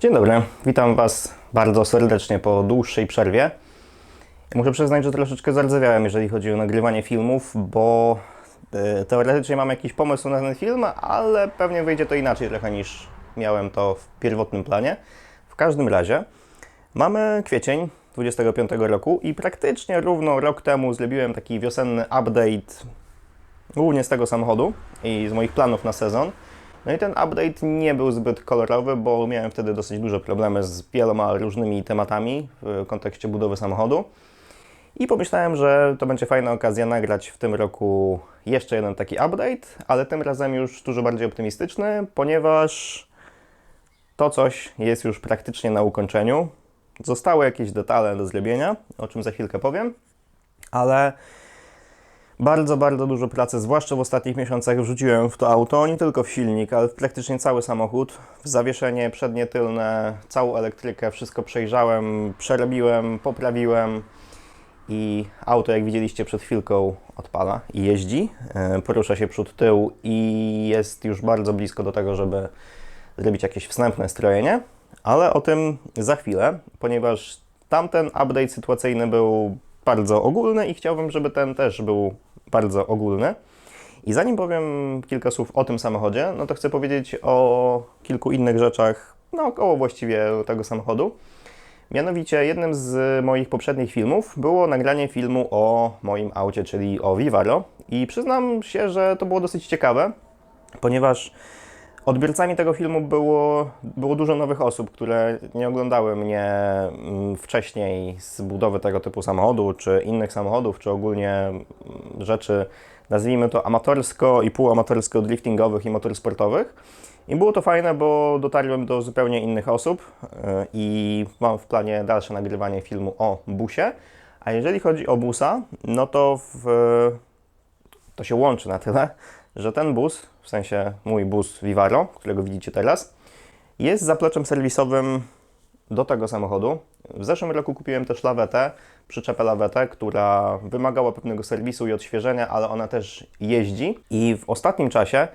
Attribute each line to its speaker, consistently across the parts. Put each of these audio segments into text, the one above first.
Speaker 1: Dzień dobry, witam Was bardzo serdecznie po dłuższej przerwie. Muszę przyznać, że troszeczkę zardzewiałem, jeżeli chodzi o nagrywanie filmów, bo e, teoretycznie mam jakiś pomysł na ten film, ale pewnie wyjdzie to inaczej trochę niż miałem to w pierwotnym planie. W każdym razie mamy kwiecień 25 roku i praktycznie równo rok temu zrobiłem taki wiosenny update głównie z tego samochodu i z moich planów na sezon. No i ten update nie był zbyt kolorowy, bo miałem wtedy dosyć duże problemy z wieloma różnymi tematami w kontekście budowy samochodu. I pomyślałem, że to będzie fajna okazja nagrać w tym roku jeszcze jeden taki update, ale tym razem już dużo bardziej optymistyczny, ponieważ to coś jest już praktycznie na ukończeniu. Zostały jakieś detale do zrobienia, o czym za chwilkę powiem, ale bardzo, bardzo dużo pracy, zwłaszcza w ostatnich miesiącach wrzuciłem w to auto, nie tylko w silnik, ale w praktycznie cały samochód, w zawieszenie przednie, tylne, całą elektrykę, wszystko przejrzałem, przerobiłem, poprawiłem i auto, jak widzieliście przed chwilką, odpala i jeździ, e, porusza się przód, tył i jest już bardzo blisko do tego, żeby zrobić jakieś wstępne strojenie, ale o tym za chwilę, ponieważ tamten update sytuacyjny był bardzo ogólny i chciałbym, żeby ten też był bardzo ogólny. I zanim powiem kilka słów o tym samochodzie, no to chcę powiedzieć o kilku innych rzeczach naokoło właściwie tego samochodu. Mianowicie jednym z moich poprzednich filmów było nagranie filmu o moim aucie, czyli o Vivaro. I przyznam się, że to było dosyć ciekawe, ponieważ odbiorcami tego filmu było, było dużo nowych osób, które nie oglądały mnie mm, wcześniej z budowy tego typu samochodu, czy innych samochodów, czy ogólnie mm, rzeczy, nazwijmy to amatorsko i półamatorsko driftingowych i motorsportowych. I było to fajne, bo dotarłem do zupełnie innych osób yy, i mam w planie dalsze nagrywanie filmu o busie. A jeżeli chodzi o busa, no to w, to się łączy na tyle, że ten bus, w sensie mój bus Vivaro, którego widzicie teraz, jest zapleczem serwisowym do tego samochodu. W zeszłym roku kupiłem też lawetę, przyczepę lawetę, która wymagała pewnego serwisu i odświeżenia, ale ona też jeździ. I w ostatnim czasie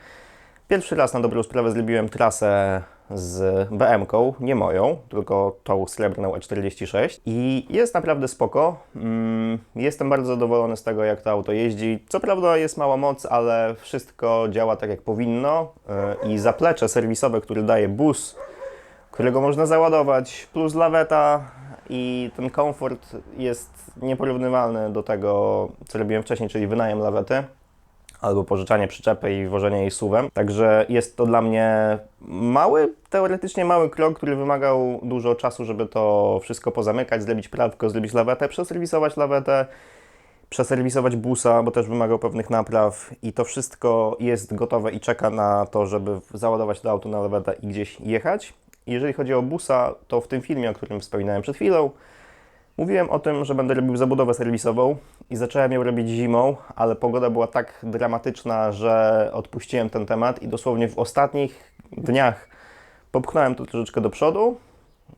Speaker 1: pierwszy raz na dobrą sprawę zrobiłem trasę z BM-ką, nie moją, tylko tą srebrną E46 i jest naprawdę spoko. Mm, Jestem bardzo zadowolony z tego, jak to auto jeździ. Co prawda jest mała moc, ale wszystko działa tak, jak powinno yy, i zaplecze serwisowe, które daje bus, którego można załadować, plus laweta i ten komfort jest nieporównywalny do tego, co robiłem wcześniej, czyli wynajem lawety albo pożyczanie przyczepy i wożenie jej suwem. Także jest to dla mnie mały, teoretycznie mały krok, który wymagał dużo czasu, żeby to wszystko pozamykać, zrobić prawko, zrobić lawetę, przeserwisować lawetę, przeserwisować busa, bo też wymagał pewnych napraw i to wszystko jest gotowe i czeka na to, żeby załadować to auto na lawetę i gdzieś jechać. Jeżeli chodzi o busa, to w tym filmie, o którym wspominałem przed chwilą, Mówiłem o tym, że będę robił zabudowę serwisową i zacząłem ją robić zimą, ale pogoda była tak dramatyczna, że odpuściłem ten temat i dosłownie w ostatnich dniach popchnąłem to troszeczkę do przodu,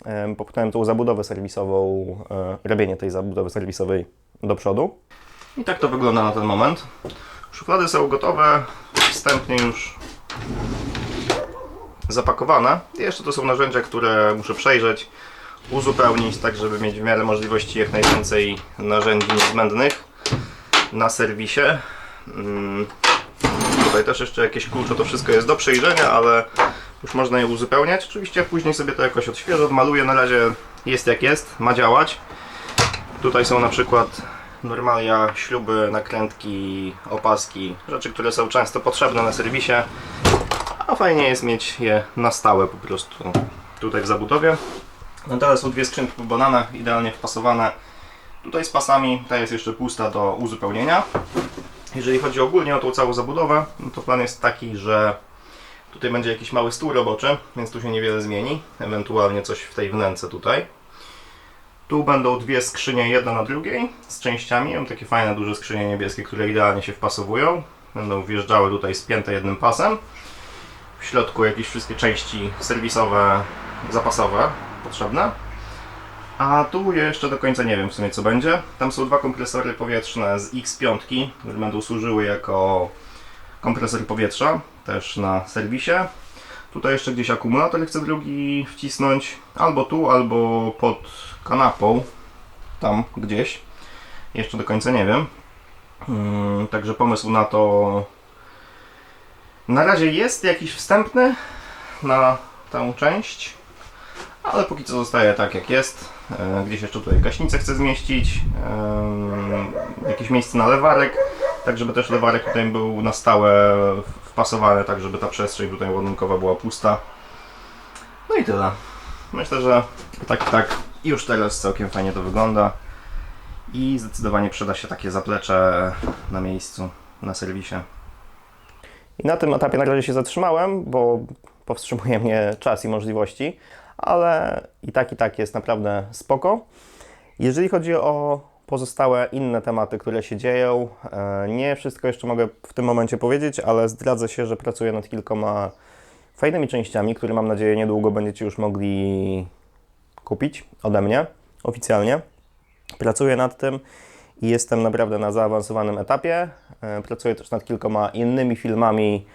Speaker 1: em, popchnąłem tą zabudowę serwisową, e, robienie tej zabudowy serwisowej do przodu. I tak to wygląda na ten moment. Szuflady są gotowe, wstępnie już zapakowane. Jeszcze to są narzędzia, które muszę przejrzeć, uzupełnić, tak żeby mieć w miarę możliwości jak najwięcej narzędzi niezbędnych na serwisie. Mm, Tutaj też jeszcze jakieś klucze, to wszystko jest do przejrzenia, ale już można je uzupełniać. Oczywiście później sobie to jakoś odświeżę, odmaluję. Na razie jest jak jest, ma działać. Tutaj są na przykład normalia, śluby, nakrętki, opaski, rzeczy, które są często potrzebne na serwisie, a fajnie jest mieć je na stałe po prostu tutaj w zabudowie. No teraz są dwie skrzynki po idealnie wpasowane. Tutaj z pasami, ta jest jeszcze pusta do uzupełnienia. Jeżeli chodzi ogólnie o tą całą zabudowę, no to plan jest taki, że tutaj będzie jakiś mały stół roboczy, więc tu się niewiele zmieni. Ewentualnie coś w tej wnęce tutaj. Tu będą dwie skrzynie, jedna na drugiej, z częściami. Mam takie fajne, duże skrzynie niebieskie, które idealnie się wpasowują. Będą wjeżdżały tutaj spięte jednym pasem. W środku jakieś wszystkie części serwisowe, zapasowe potrzebne. A tu jeszcze do końca nie wiem w sumie co będzie. Tam są dwa kompresory powietrzne z X5, które będą służyły jako kompresor powietrza, też na serwisie. Tutaj jeszcze gdzieś akumulator chcę drugi wcisnąć. Albo tu, albo pod kanapą. Tam gdzieś. Jeszcze do końca nie wiem. Mm, Także pomysł na to na razie jest jakiś wstępny na tę część, ale póki co zostaje tak jak jest. E, Gdzieś jeszcze tutaj gaśnicę chcę zmieścić, e, jakieś miejsce na lewarek, tak żeby też lewarek tutaj był na stałe wpasowany, tak żeby ta przestrzeń tutaj ładunkowa była pusta. No i tyle. Myślę, że tak tak już teraz całkiem fajnie to wygląda i zdecydowanie przyda się takie zaplecze na miejscu, na serwisie. I na tym etapie na razie się zatrzymałem, bo powstrzymuje mnie czas i możliwości, ale i tak, i tak jest naprawdę spoko. Jeżeli chodzi o pozostałe inne tematy, które się dzieją, e, nie wszystko jeszcze mogę w tym momencie powiedzieć, ale zdradzę się, że pracuję nad kilkoma fajnymi częściami, które mam nadzieję niedługo będziecie już mogli kupić ode mnie oficjalnie. Pracuję nad tym i jestem naprawdę na zaawansowanym etapie. E, Pracuję też nad kilkoma innymi filmami,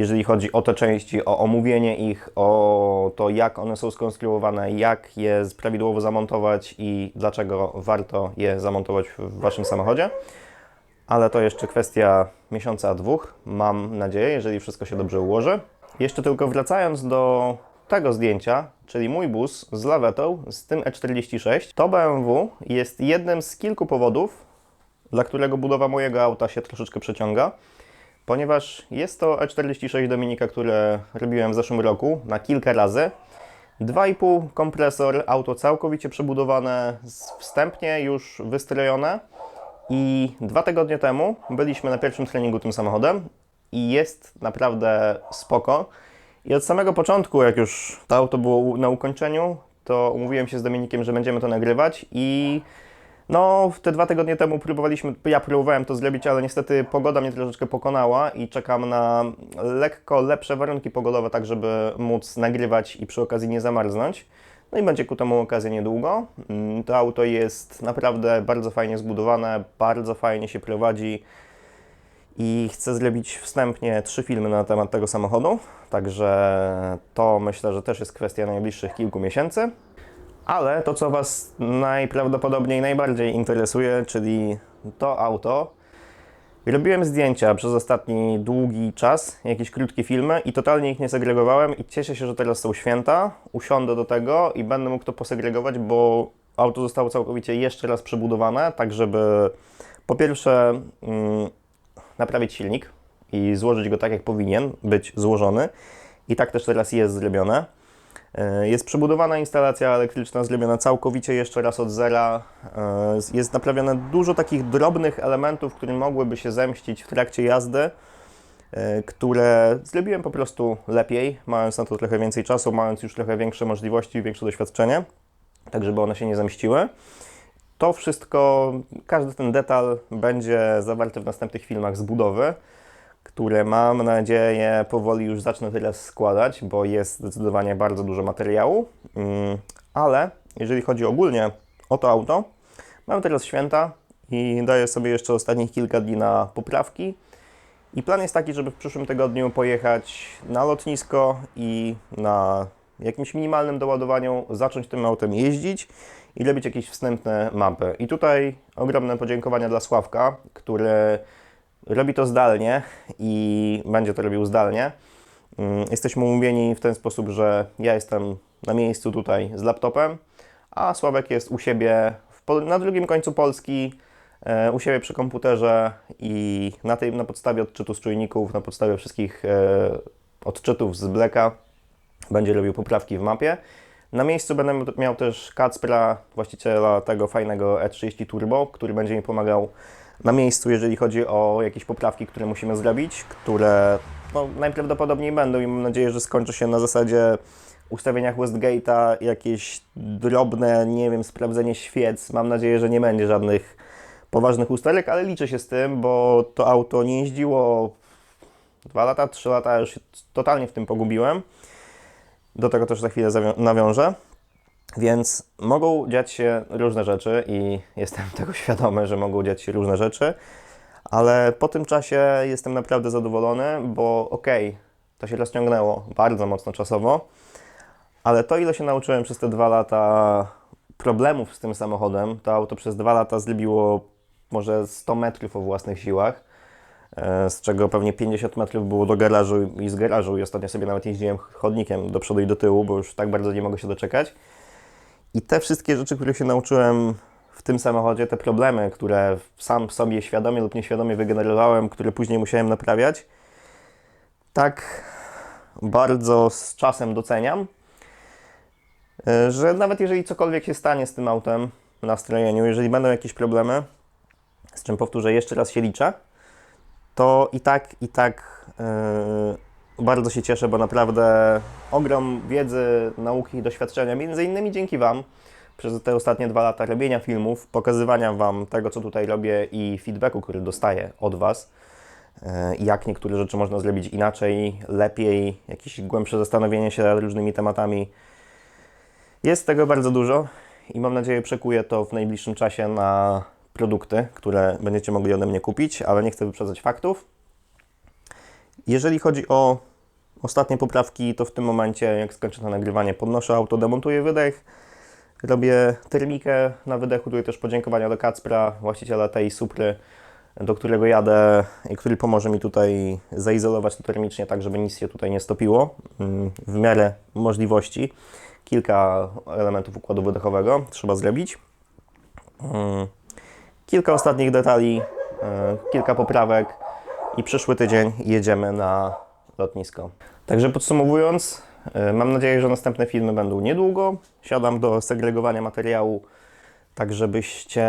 Speaker 1: jeżeli chodzi o te części, o omówienie ich, o to, jak one są skonstruowane, jak je prawidłowo zamontować i dlaczego warto je zamontować w Waszym samochodzie. Ale to jeszcze kwestia miesiąca, dwóch, mam nadzieję, jeżeli wszystko się dobrze ułoży. Jeszcze tylko wracając do tego zdjęcia, czyli mój bus z lawetą, z tym E46, to BMW jest jednym z kilku powodów, dla którego budowa mojego auta się troszeczkę przeciąga, ponieważ jest to E46 Dominika, które robiłem w zeszłym roku na kilka razy. 2,5 kompresor, auto całkowicie przebudowane, wstępnie już wystrojone. I dwa tygodnie temu byliśmy na pierwszym treningu tym samochodem i jest naprawdę spoko. I od samego początku, jak już to auto było na ukończeniu, to umówiłem się z Dominikiem, że będziemy to nagrywać i no, te dwa tygodnie temu próbowaliśmy, ja próbowałem to zrobić, ale niestety pogoda mnie troszeczkę pokonała i czekam na lekko lepsze warunki pogodowe, tak żeby móc nagrywać i przy okazji nie zamarznąć. No i będzie ku temu okazja niedługo. Mm, To auto jest naprawdę bardzo fajnie zbudowane, bardzo fajnie się prowadzi i chcę zrobić wstępnie trzy filmy na temat tego samochodu, także to myślę, że też jest kwestia najbliższych kilku miesięcy. Ale to, co Was najprawdopodobniej najbardziej interesuje, czyli to auto, robiłem zdjęcia przez ostatni długi czas, jakieś krótkie filmy i totalnie ich nie segregowałem i cieszę się, że teraz są święta, usiądę do tego i będę mógł to posegregować, bo auto zostało całkowicie jeszcze raz przebudowane, tak żeby po pierwsze mm, naprawić silnik i złożyć go tak, jak powinien być złożony. I tak też teraz jest zrobione. E, Jest przebudowana instalacja elektryczna, zrobiona całkowicie jeszcze raz od zera. E, Jest naprawione dużo takich drobnych elementów, które mogłyby się zemścić w trakcie jazdy, e, które zrobiłem po prostu lepiej, mając na to trochę więcej czasu, mając już trochę większe możliwości, większe doświadczenie, tak żeby one się nie zemściły. To wszystko, każdy ten detal będzie zawarty w następnych filmach z budowy, które mam nadzieję powoli już zacznę teraz składać, bo jest zdecydowanie bardzo dużo materiału. Mm, Ale jeżeli chodzi ogólnie o to auto, mam teraz święta i daję sobie jeszcze ostatnich kilka dni na poprawki. I plan jest taki, żeby w przyszłym tygodniu pojechać na lotnisko i na jakimś minimalnym doładowaniu zacząć tym autem jeździć i robić jakieś wstępne mapy. I tutaj ogromne podziękowania dla Sławka, który robi to zdalnie i będzie to robił zdalnie. Mm, Jesteśmy umówieni w ten sposób, że ja jestem na miejscu tutaj z laptopem, a Sławek jest u siebie w, na drugim końcu Polski, e, u siebie przy komputerze i na, tej, na podstawie odczytu z czujników, na podstawie wszystkich e, odczytów z Blacka będzie robił poprawki w mapie. Na miejscu będę miał też Kacpra, właściciela tego fajnego E30 Turbo, który będzie mi pomagał na miejscu, jeżeli chodzi o jakieś poprawki, które musimy zrobić, które no, najprawdopodobniej będą i mam nadzieję, że skończy się na zasadzie ustawieniach Westgate'a, jakieś drobne, nie wiem, sprawdzenie świec. Mam nadzieję, że nie będzie żadnych poważnych usterek, ale liczę się z tym, bo to auto nie jeździło dwa lata, trzy lata, już totalnie w tym pogubiłem. Do tego też za chwilę nawiążę. Więc mogą dziać się różne rzeczy i jestem tego świadomy, że mogą dziać się różne rzeczy, ale po tym czasie jestem naprawdę zadowolony, bo okej, to się rozciągnęło bardzo mocno czasowo, ale to, ile się nauczyłem przez te dwa lata problemów z tym samochodem, to auto przez dwa lata zrobiło może 100 metrów o własnych siłach, e, z czego pewnie 50 metrów było do garażu i z garażu i ostatnio sobie nawet jeździłem chodnikiem do przodu i do tyłu, bo już tak bardzo nie mogę się doczekać. I te wszystkie rzeczy, które się nauczyłem w tym samochodzie, te problemy, które sam sobie świadomie lub nieświadomie wygenerowałem, które później musiałem naprawiać, tak bardzo z czasem doceniam, e, że nawet jeżeli cokolwiek się stanie z tym autem na strojeniu, jeżeli będą jakieś problemy, z czym powtórzę, jeszcze raz się liczę, to i tak, i tak yy, bardzo się cieszę, bo naprawdę ogrom wiedzy, nauki i doświadczenia, między innymi dzięki Wam, przez te ostatnie dwa lata robienia filmów, pokazywania Wam tego, co tutaj robię i feedbacku, który dostaję od Was, yy, jak niektóre rzeczy można zrobić inaczej, lepiej, jakieś głębsze zastanowienie się nad różnymi tematami. Jest tego bardzo dużo i mam nadzieję przekuję to w najbliższym czasie na produkty, które będziecie mogli ode mnie kupić, ale nie chcę wyprzedzać faktów. Jeżeli chodzi o ostatnie poprawki, to w tym momencie, jak skończę to nagrywanie, podnoszę auto, demontuję wydech, robię termikę na wydechu, tutaj też podziękowania do Kacpra, właściciela tej Supry, do którego jadę i który pomoże mi tutaj zaizolować to termicznie, tak żeby nic się tutaj nie stopiło mm, w miarę możliwości. Kilka elementów układu wydechowego trzeba zrobić. Mm, Kilka ostatnich detali, e, kilka poprawek i przyszły tydzień jedziemy na lotnisko. Także podsumowując, e, mam nadzieję, że następne filmy będą niedługo. Siadam do segregowania materiału, tak żebyście,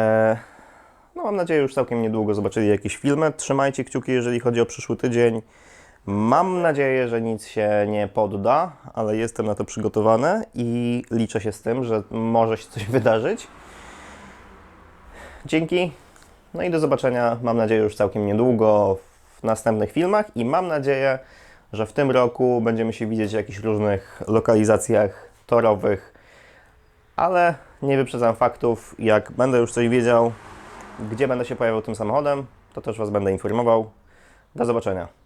Speaker 1: no mam nadzieję, już całkiem niedługo zobaczyli jakieś filmy. Trzymajcie kciuki, jeżeli chodzi o przyszły tydzień. Mam nadzieję, że nic się nie podda, ale jestem na to przygotowany i liczę się z tym, że może się coś wydarzyć. Dzięki. No i do zobaczenia, mam nadzieję, już całkiem niedługo w następnych filmach i mam nadzieję, że w tym roku będziemy się widzieć w jakichś różnych lokalizacjach torowych, ale nie wyprzedzam faktów. Jak będę już coś wiedział, gdzie będę się pojawiał tym samochodem, to też Was będę informował. Do zobaczenia.